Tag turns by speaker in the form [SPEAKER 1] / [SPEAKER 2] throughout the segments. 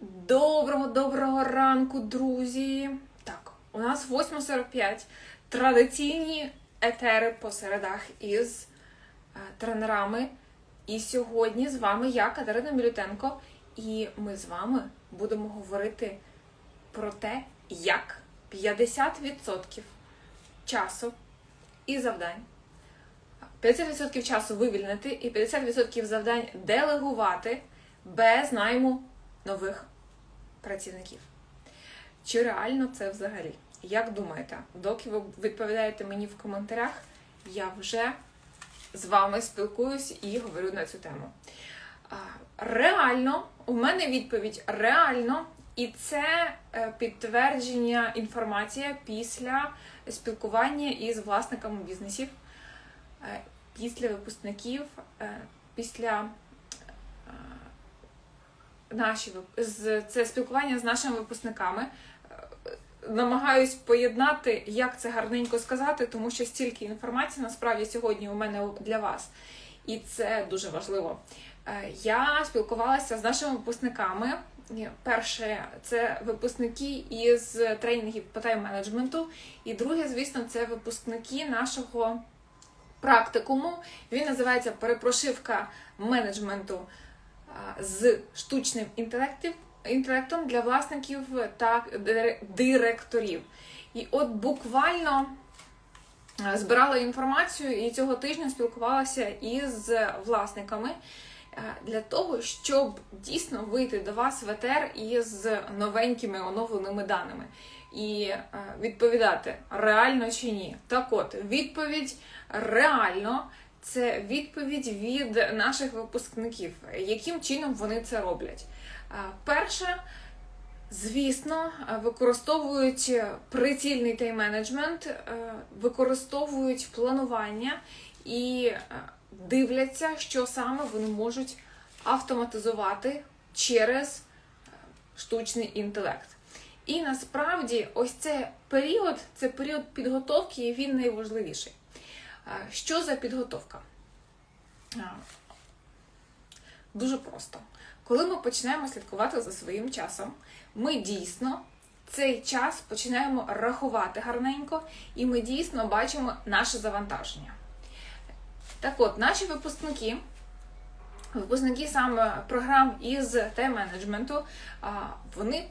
[SPEAKER 1] Доброго доброго ранку, друзі! Так, у нас 8.45. Традиційні етери по середах із е, тренерами. І сьогодні з вами я, Катерина Мілютенко, і ми з вами будемо говорити про те, як 50% часу і завдань. 50% часу вивільнити і 50% завдань делегувати без найму нових працівників. Чи реально це взагалі? Як думаєте, доки ви відповідаєте мені в коментарях, я вже з вами спілкуюсь і говорю на цю тему. Реально, у мене відповідь реально, і це е, підтвердження інформація після спілкування із власниками бізнесів, е, після випускників, е, після наші з це спілкування з нашими випускниками. Е, Намагаюсь поєднати, як це гарненько сказати, тому що стільки інформації насправді сьогодні у мене для вас, і це дуже важливо. Е, Я спілкувалася з нашими випускниками. Перше, це випускники із тренінгів по тайм-менеджменту, і друге, звісно, це випускники нашого практикуму. Він називається Перепрошивка менеджменту з штучним інтелектом для власників та директорів. І от буквально збирала інформацію і цього тижня спілкувалася із власниками для того, щоб дійсно вийти до вас в етер із новенькими оновленими даними. І відповідати реально чи ні. Так от, відповідь реально це відповідь від наших випускників, яким чином вони це роблять. Перше, звісно, використовують прицільний тайм-менеджмент, е, використовують планування і е, дивляться, що саме вони можуть автоматизувати через е, штучний інтелект. І насправді, ось цей період, це період підготовки, і він найважливіший. А, Що за підготовка? Дуже просто. Коли ми починаємо слідкувати за своїм часом, ми дійсно цей час починаємо рахувати гарненько, і ми дійсно бачимо наше завантаження. Так от, наші випускники, випускники саме програм із тайм-менеджменту, вони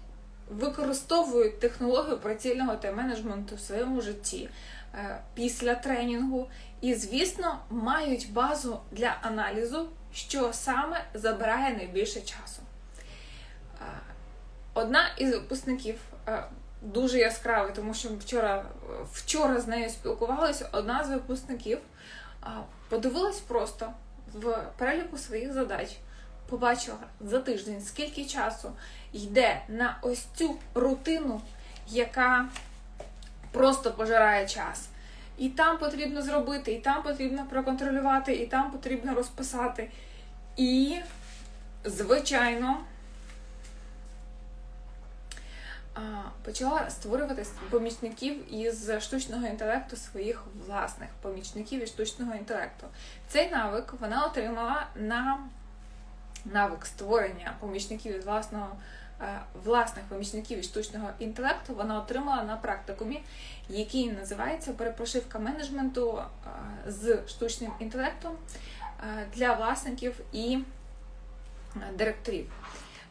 [SPEAKER 1] використовують технологію прицільного тайм-менеджменту в своєму житті е, після тренінгу, і, звісно, мають базу для аналізу, що саме забирає найбільше часу. Одна із випускників дуже яскравий, тому що вчора, вчора з нею спілкувалися. Одна з випускників подивилась просто в переліку своїх задач, побачила за тиждень, скільки часу йде на ось цю рутину, яка просто пожирає час. І там потрібно зробити, і там потрібно проконтролювати, і там потрібно розписати. І, звичайно, почала створювати помічників із штучного інтелекту своїх власних помічників із штучного інтелекту. Цей навик вона отримала на навик створення помічників із власного власних помічників і штучного інтелекту. Вона отримала на практикумі, який називається перепрошивка менеджменту е, з штучним інтелектом е, для власників і е, директорів.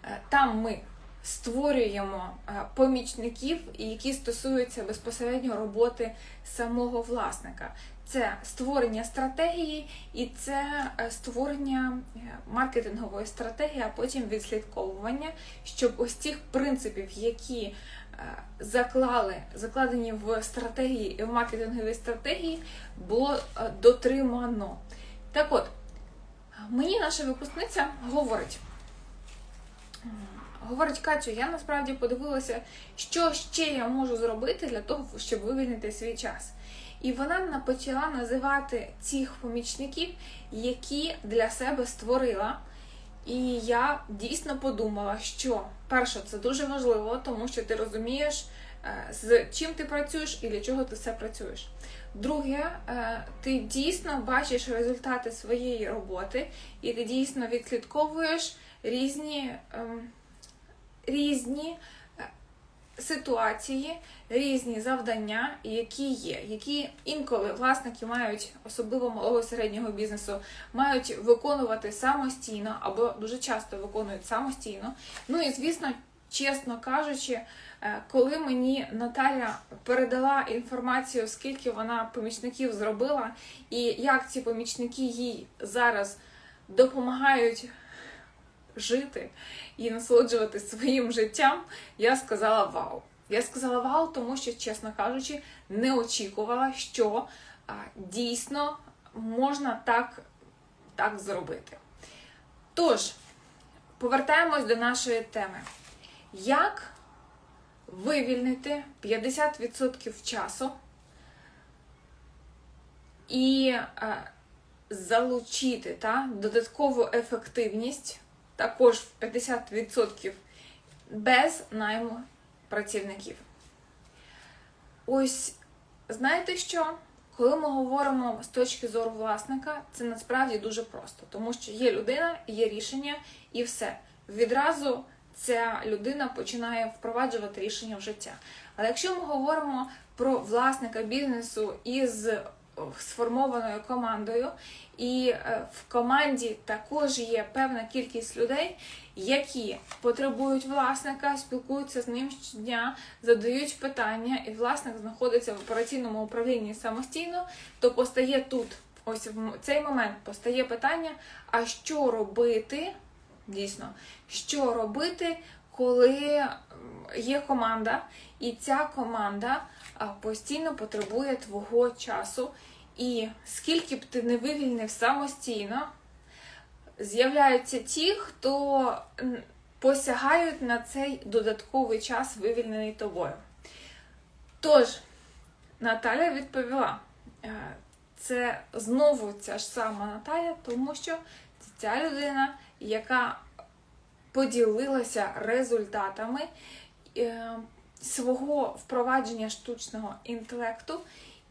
[SPEAKER 1] Е, Там ми створюємо е, помічників, які стосуються безпосередньо роботи самого власника. Це створення стратегії і це е, створення е, маркетингової стратегії, а потім відслідковування, щоб ось цих принципів, які заклали, закладені в стратегії і в маркетинговій стратегії, було дотримано. Так от, мені наша випускниця говорить. Говорить Катю, я насправді подивилася, що ще я можу зробити для того, щоб вивільнити свій час. І вона почала називати цих помічників, які для себе створила. І я дійсно подумала, що перше, це дуже важливо, тому що ти розумієш, е, з чим ти працюєш і для чого ти все працюєш. Друге, е, ти дійсно бачиш результати своєї роботи, і ти дійсно відслідковуєш різні. Різні е, ситуації, різні завдання, які є, які інколи власники мають, особливо малого середнього бізнесу, мають виконувати самостійно або дуже часто виконують самостійно. Ну і звісно, чесно кажучи, е, коли мені Наталя передала інформацію, скільки вона помічників зробила, і як ці помічники їй зараз допомагають жити і насолоджувати своїм життям, я сказала вау. Я сказала вау, тому що, чесно кажучи, не очікувала, що а, дійсно можна так, так зробити. Тож, повертаємось до нашої теми. Як вивільнити 50% часу і залучити та, додаткову ефективність також в 50% без найму працівників. Ось знаєте що? Коли ми говоримо з точки зору власника, це насправді дуже просто, тому що є людина, є рішення і все. Відразу ця людина починає впроваджувати рішення в життя. Але якщо ми говоримо про власника бізнесу із сформованою командою, і е, в команді також є певна кількість людей, які потребують власника, спілкуються з ним щодня, задають питання, і власник знаходиться в операційному управлінні самостійно, то постає тут, ось в цей момент постає питання: а що робити? Дійсно, що робити, коли є команда, і ця команда постійно потребує твого часу. І скільки б ти не вивільнив самостійно, з'являються ті, хто посягають на цей додатковий час, вивільнений тобою. Тож, Наталя відповіла, е, це знову ця ж сама Наталя, тому що це ця людина, яка поділилася результатами е, свого впровадження штучного інтелекту.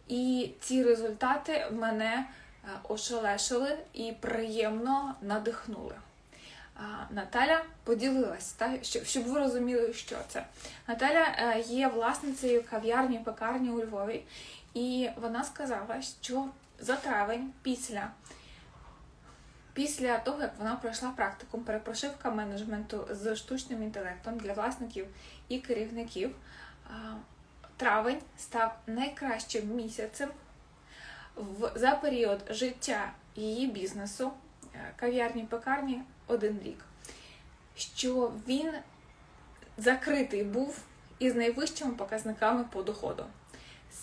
[SPEAKER 1] І ці результати мене е, ошелешили і приємно надихнули. Наталя поділилась, так, щоб ви розуміли, що це. Наталя е, є власницею кав'ярні пекарні у Львові, і вона сказала, що за травень після після того, як вона пройшла практикум перепрошивка менеджменту з штучним інтелектом для власників і керівників травень став найкращим місяцем в, за період життя її бізнесу, е, кав'ярні пекарні один рік. Що він закритий був із найвищими показниками по доходу.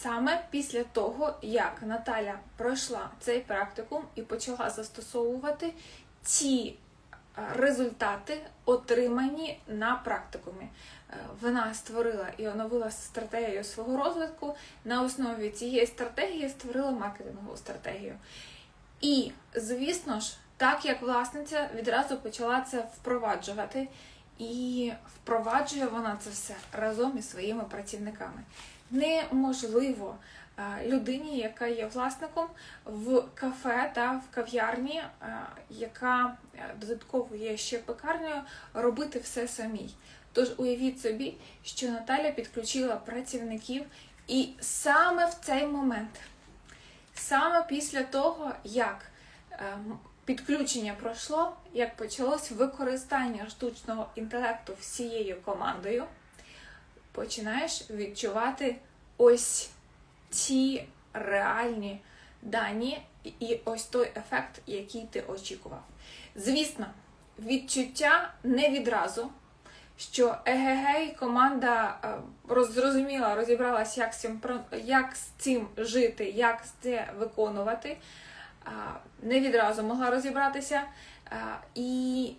[SPEAKER 1] Саме після того, як Наталя пройшла цей практикум і почала застосовувати ті результати, отримані на практикумі. Е, вона створила і оновила стратегію свого розвитку. На основі цієї стратегії створила маркетингову стратегію. І, звісно ж, так як власниця відразу почала це впроваджувати, і впроваджує вона це все разом із своїми працівниками. Неможливо людині, яка є власником в кафе та в кав'ярні, яка е, додатково є ще пекарнею, робити все самій. Тож уявіть собі, що Наталя підключила працівників, і саме в цей момент, саме після того, як е, підключення пройшло, як почалось використання штучного інтелекту всією командою, починаєш відчувати ось ті реальні дані і ось той ефект, який ти очікував. Звісно, відчуття не відразу, що егегей команда е, зрозуміла, розібралась, як з цим, як з цим жити, як це виконувати. Не відразу могла розібратися і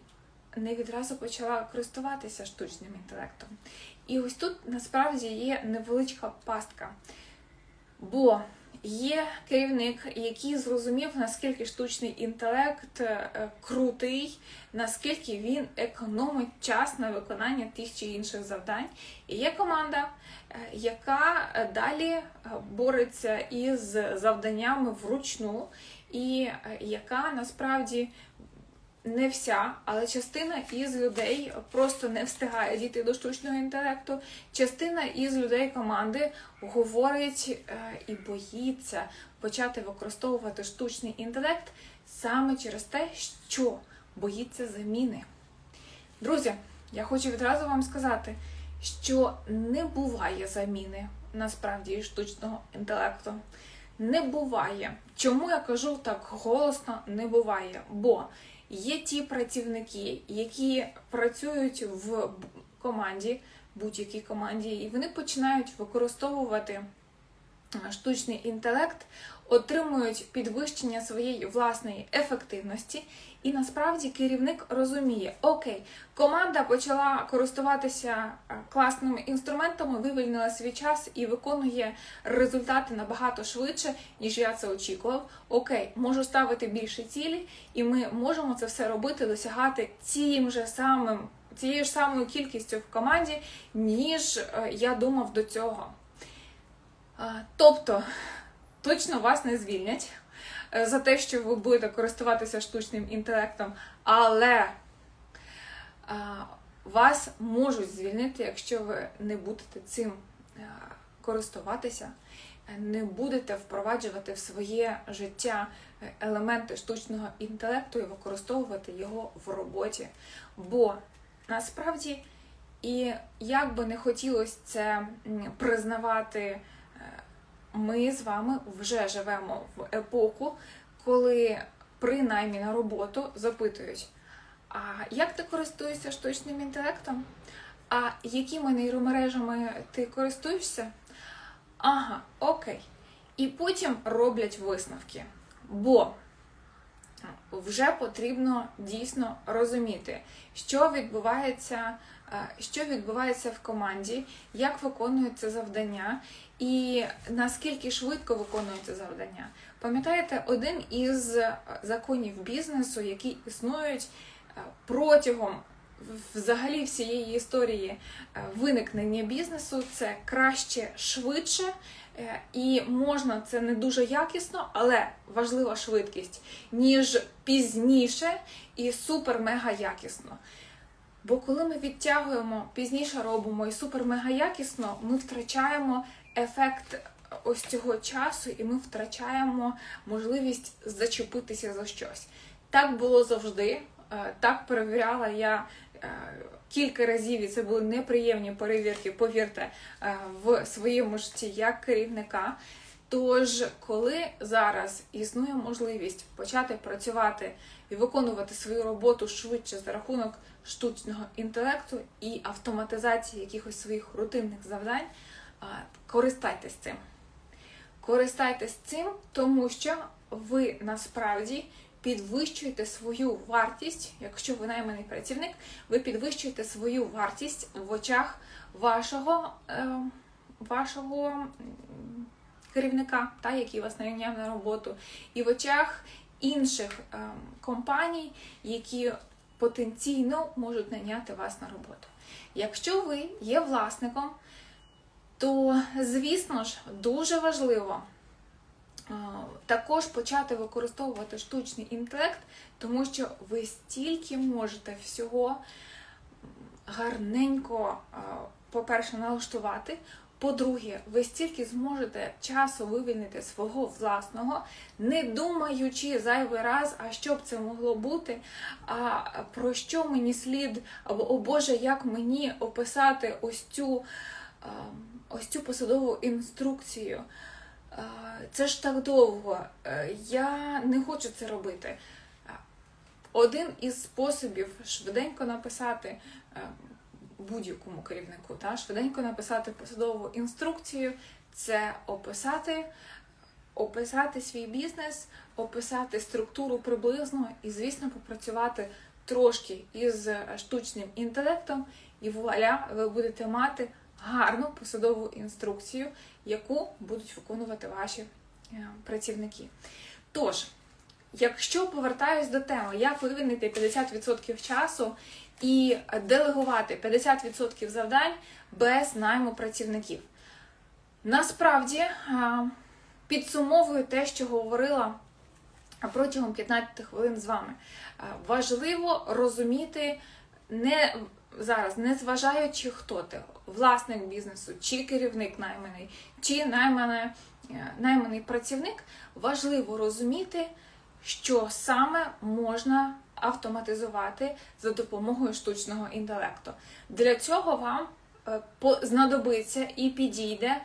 [SPEAKER 1] не відразу почала користуватися штучним інтелектом. І ось тут насправді є невеличка пастка. Бо є керівник, який зрозумів, наскільки штучний інтелект е, крутий, наскільки він економить час на виконання тих чи інших завдань. І є команда, е, яка далі е, бореться із завданнями вручну, і яка насправді не вся, але частина із людей просто не встигає дійти до штучного інтелекту. Частина із людей команди говорить е, і боїться почати використовувати штучний інтелект саме через те, що боїться заміни. Друзі, я хочу відразу вам сказати, що не буває заміни насправді штучного інтелекту. Не буває. Чому я кажу так голосно не буває? Бо є ті працівники, які працюють в команді, будь-якій команді, і вони починають використовувати штучний інтелект, отримують підвищення своєї власної ефективності, і насправді керівник розуміє, окей, команда почала користуватися класними інструментами, вивільнила свій час і виконує результати набагато швидше, ніж я це очікував. Окей, можу ставити більше цілі, і ми можемо це все робити, досягати цим же самим. Цією ж самою кількістю в команді, ніж я думав до цього. Тобто, точно вас не звільнять е, за те, що ви будете користуватися штучним інтелектом, але вас можуть звільнити, якщо ви не будете цим е, користуватися, не будете впроваджувати в своє життя е, елементи штучного інтелекту і використовувати його в роботі. Бо насправді, і як би не хотілося це признавати ми з вами вже живемо в епоху, коли при наймі на роботу запитують: а як ти користуєшся штучним інтелектом? А якими нейромережами ти користуєшся? Ага, окей. І потім роблять висновки. Бо вже потрібно дійсно розуміти, що відбувається, що відбувається в команді, як виконується завдання, і наскільки швидко виконується завдання. Пам'ятаєте, один із законів бізнесу, які існують протягом взагалі всієї історії виникнення бізнесу, це краще швидше. Е, і можна це не дуже якісно, але важлива швидкість, ніж пізніше і супер-мега якісно. Бо коли ми відтягуємо, пізніше робимо і супер-мега якісно, ми втрачаємо ефект ось цього часу, і ми втрачаємо можливість зачепитися за щось. Так було завжди. Е, так перевіряла я е, кілька разів, і це були неприємні перевірки, повірте, е, в своєму житті як керівника. Тож, коли зараз існує можливість почати працювати і виконувати свою роботу швидше за рахунок штучного інтелекту і автоматизації якихось своїх рутинних завдань, користайтесь цим. Користайтесь цим, тому що ви насправді підвищуєте свою вартість, якщо ви найманий працівник, ви підвищуєте свою вартість в очах вашого е, вашого керівника, та, який вас найняв на роботу, і в очах інших е, компаній, які потенційно можуть найняти вас на роботу. Якщо ви є власником, то, звісно ж, дуже важливо також почати використовувати штучний інтелект, тому що ви стільки можете всього гарненько, по-перше, налаштувати. По-друге, ви стільки зможете часу вивільнити свого власного, не думаючи зайвий раз, а що б це могло бути, а про що мені слід, або о Боже, як мені описати ось цю, ось цю посадову інструкцію. Це ж так довго. Е, я не хочу це робити. Один із способів швиденько написати е, будь-якому керівнику, та, швиденько написати посадову інструкцію це описати, описати свій бізнес, описати структуру приблизно і, звісно, попрацювати трошки із штучним інтелектом, і вуаля, ви будете мати гарну посадову інструкцію, яку будуть виконувати ваші е, працівники. Тож, якщо повертаюсь до теми, як вивільнити 50% часу і делегувати 50% завдань без найму працівників. Насправді, е, підсумовую те, що говорила протягом 15 хвилин з вами. Е, Важливо розуміти не зараз, не зважаючи, хто ти, власник бізнесу, чи керівник найманий, чи найманий, е, найманий працівник, важливо розуміти, що саме можна автоматизувати за допомогою штучного інтелекту. Для цього вам е, знадобиться і підійде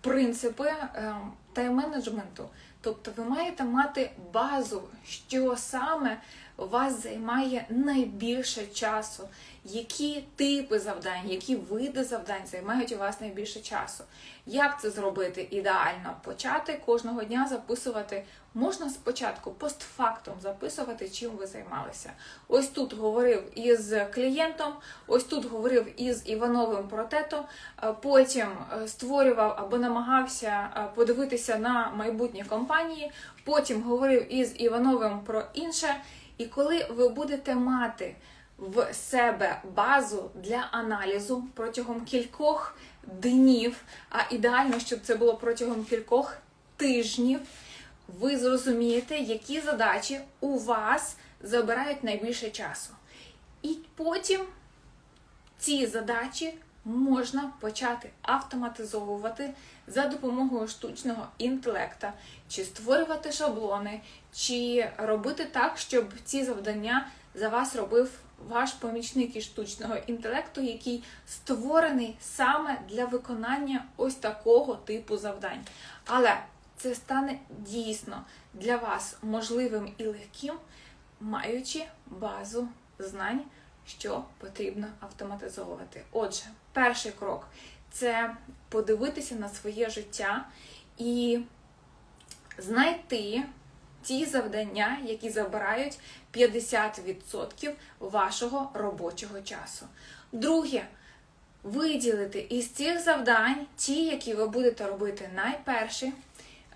[SPEAKER 1] принципи е, тайм-менеджменту. Тобто ви маєте мати базу, що саме вас займає найбільше часу, які типи завдань, які види завдань займають у вас найбільше часу. Як це зробити ідеально? Почати кожного дня записувати. Можна спочатку постфактум записувати, чим ви займалися. Ось тут говорив із клієнтом, ось тут говорив із Івановим про тето, е, потім е, створював або намагався е, подивитися на майбутні компанії, потім говорив із Івановим про інше. І коли ви будете мати в себе базу для аналізу протягом кількох днів, а ідеально, щоб це було протягом кількох тижнів, ви зрозумієте, які задачі у вас забирають найбільше часу. І потім ці задачі можна почати автоматизовувати за допомогою штучного інтелекта, чи створювати шаблони, чи робити так, щоб ці завдання за вас робив ваш помічник із штучного інтелекту, який створений саме для виконання ось такого типу завдань. Але це стане дійсно для вас можливим і легким, маючи базу знань, що потрібно автоматизовувати. Отже, перший крок це подивитися на своє життя і знайти ті завдання, які забирають 50% вашого робочого часу. Друге, виділити із цих завдань ті, які ви будете робити найперші,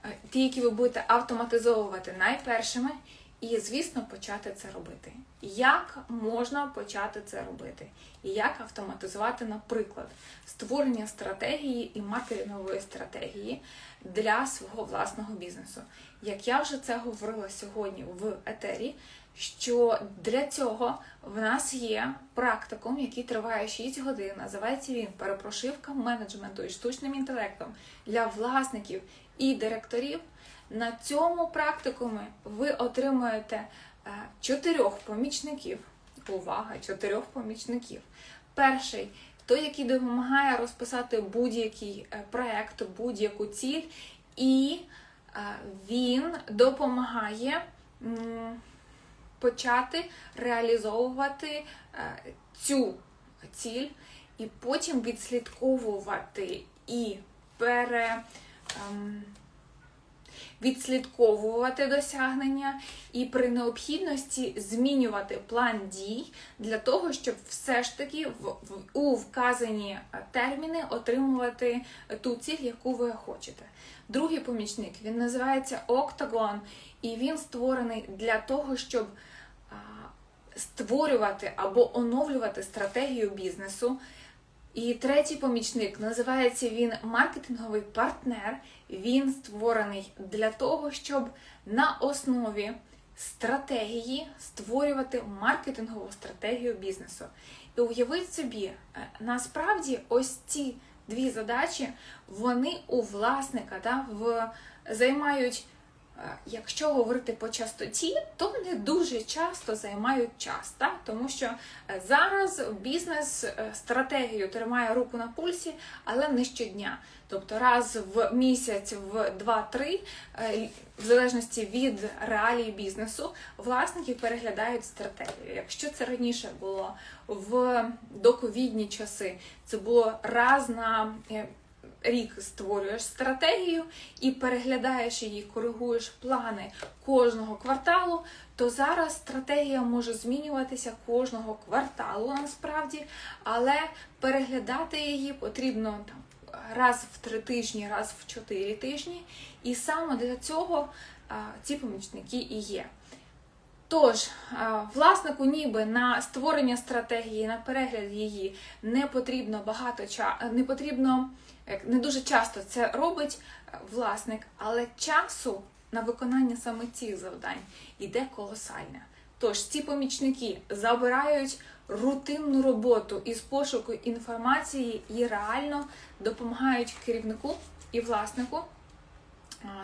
[SPEAKER 1] е, ті, які ви будете автоматизовувати найпершими, і, звісно, почати це робити. Як можна почати це робити? І як автоматизувати, наприклад, створення стратегії і маркетингової стратегії для свого власного бізнесу? Як я вже це говорила сьогодні в етері, що для цього в нас є практикум, який триває 6 годин. Називається він Перепрошивка менеджменту і штучним інтелектом для власників і директорів. На цьому практикумі ви отримуєте е, чотирьох помічників. Увага, чотирьох помічників. Перший той, який допомагає розписати будь-який е, проект, будь-яку ціль, і е, він допомагає почати реалізовувати е, цю ціль, і потім відслідковувати і пере. Відслідковувати досягнення і при необхідності змінювати план дій для того, щоб все ж таки у вказані терміни отримувати ту ціль, яку ви хочете. Другий помічник він називається Octagon, і він створений для того, щоб створювати або оновлювати стратегію бізнесу. І третій помічник називається він маркетинговий партнер. Він створений для того, щоб на основі стратегії створювати маркетингову стратегію бізнесу. І уявіть собі, е, насправді ось ці дві задачі, вони у власника да, в, займають. Е, Якщо говорити по частоті, то не дуже часто займають час, так? тому що е, зараз бізнес е, стратегію тримає руку на пульсі, але не щодня. Тобто раз в місяць, в 2-3, е, в залежності від реалій бізнесу, власники переглядають стратегію. Якщо це раніше було в доковідні часи, це було раз на рік створюєш стратегію і переглядаєш її, коригуєш плани кожного кварталу, то зараз стратегія може змінюватися кожного кварталу насправді, але переглядати її потрібно там. Раз в три тижні, раз в чотири тижні, і саме для цього а, ці помічники і є. Тож, власнику ніби на створення стратегії, на перегляд її не потрібно багато часу, не потрібно, не дуже часто це робить е, власник, але часу на виконання саме цих завдань йде колосальне. Тож ці помічники забирають рутинну роботу із пошуку інформації і реально допомагають керівнику і власнику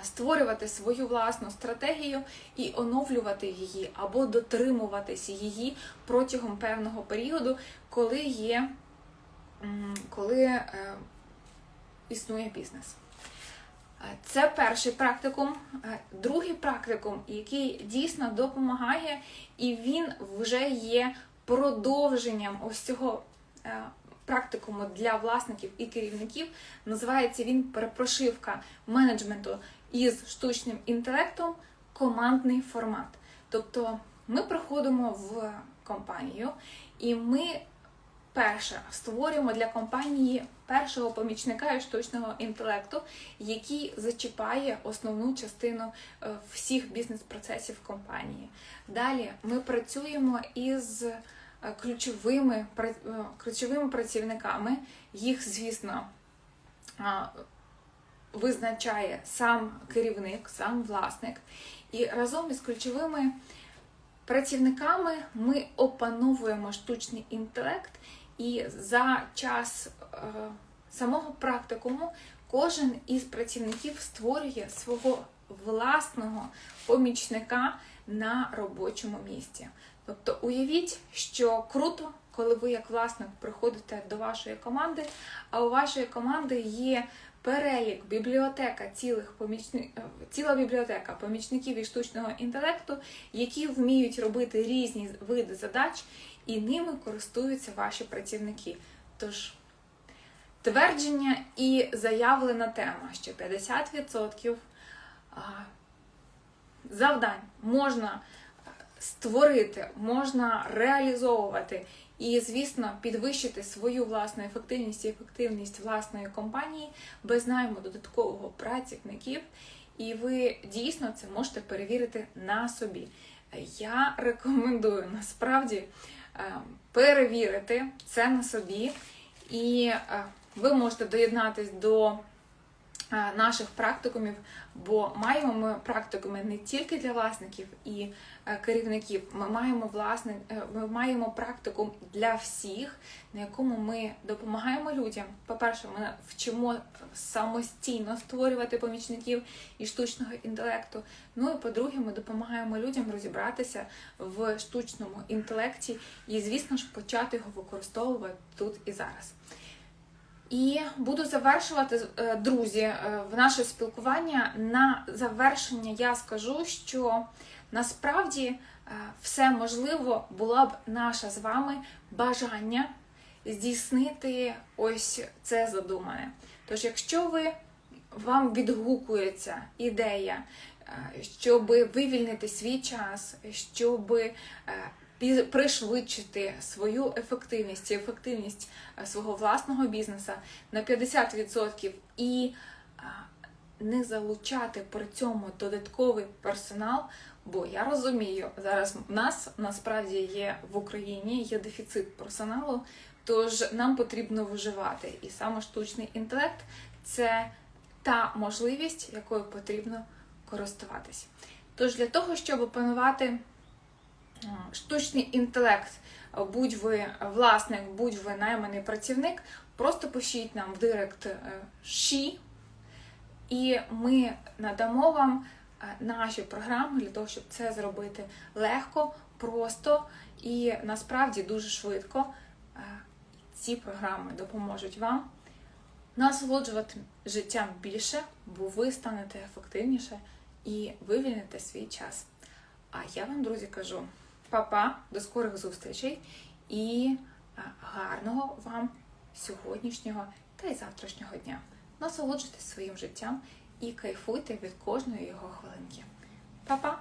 [SPEAKER 1] створювати свою власну стратегію і оновлювати її або дотримуватися її протягом певного періоду, коли є коли е, існує бізнес. Е, Це перший практикум. Е, Другий практикум, який дійсно допомагає, і він вже є продовженням ось цього е, практикуму для власників і керівників. Називається він перепрошивка менеджменту із штучним інтелектом командний формат. Тобто ми приходимо в компанію і ми перше створюємо для компанії першого помічника штучного інтелекту, який зачіпає основну частину е, всіх бізнес-процесів компанії. Далі ми працюємо із е, ключовими, е, ключовими працівниками. Їх, звісно, визначає сам керівник, сам власник. І разом із ключовими працівниками ми опановуємо штучний інтелект, і за час е, самого практикуму кожен із працівників створює свого власного помічника на робочому місці. Тобто уявіть, що круто, коли ви як власник приходите до вашої команди, а у вашої команди є перелік, бібліотека цілих помічни... е, ціла бібліотека помічників і штучного інтелекту, які вміють робити різні види задач, і ними користуються ваші працівники. Тож твердження і заявлена тема, що 50% завдань можна створити, можна реалізовувати і, звісно, підвищити свою власну ефективність і ефективність власної компанії без найму додаткового працівників. І ви дійсно це можете перевірити на собі. Я рекомендую насправді е, перевірити це на собі, і е, ви можете доєднатись до е, наших практикумів, бо маємо ми практикуми не тільки для власників і е, керівників. Ми маємо власне, е, ми маємо практикум для всіх, на якому ми допомагаємо людям. По-перше, ми вчимо самостійно створювати помічників і штучного інтелекту. Ну і по-друге, ми допомагаємо людям розібратися в штучному інтелекті і, звісно ж, почати його використовувати тут і зараз. І буду завершувати, е, друзі, е, в наше спілкування. На завершення я скажу, що насправді е, все можливо було б наше з вами бажання здійснити ось це задумане. Тож, якщо ви вам відгукується ідея, щоб вивільнити свій час, щоб пришвидшити свою ефективність і ефективність е, свого власного бізнесу на 50% і е, не залучати при цьому додатковий персонал. Бо я розумію, зараз в нас насправді є в Україні є дефіцит персоналу, тож нам потрібно виживати. І саме штучний інтелект це та можливість, якою потрібно користуватись. Тож для того, щоб опанувати штучний інтелект, будь ви власник, будь ви найманий працівник, просто пишіть нам в директ е, «Ші», і ми надамо вам е, наші програми для того, щоб це зробити легко, просто і насправді дуже швидко. Е, Ці програми допоможуть вам насолоджувати життям більше, бо ви станете ефективніше і вивільните свій час. А я вам, друзі, кажу па-па, до скорих зустрічей і е, гарного вам сьогоднішнього та й завтрашнього дня. Насолоджуйтесь своїм життям і кайфуйте від кожної його хвилинки. Па-па!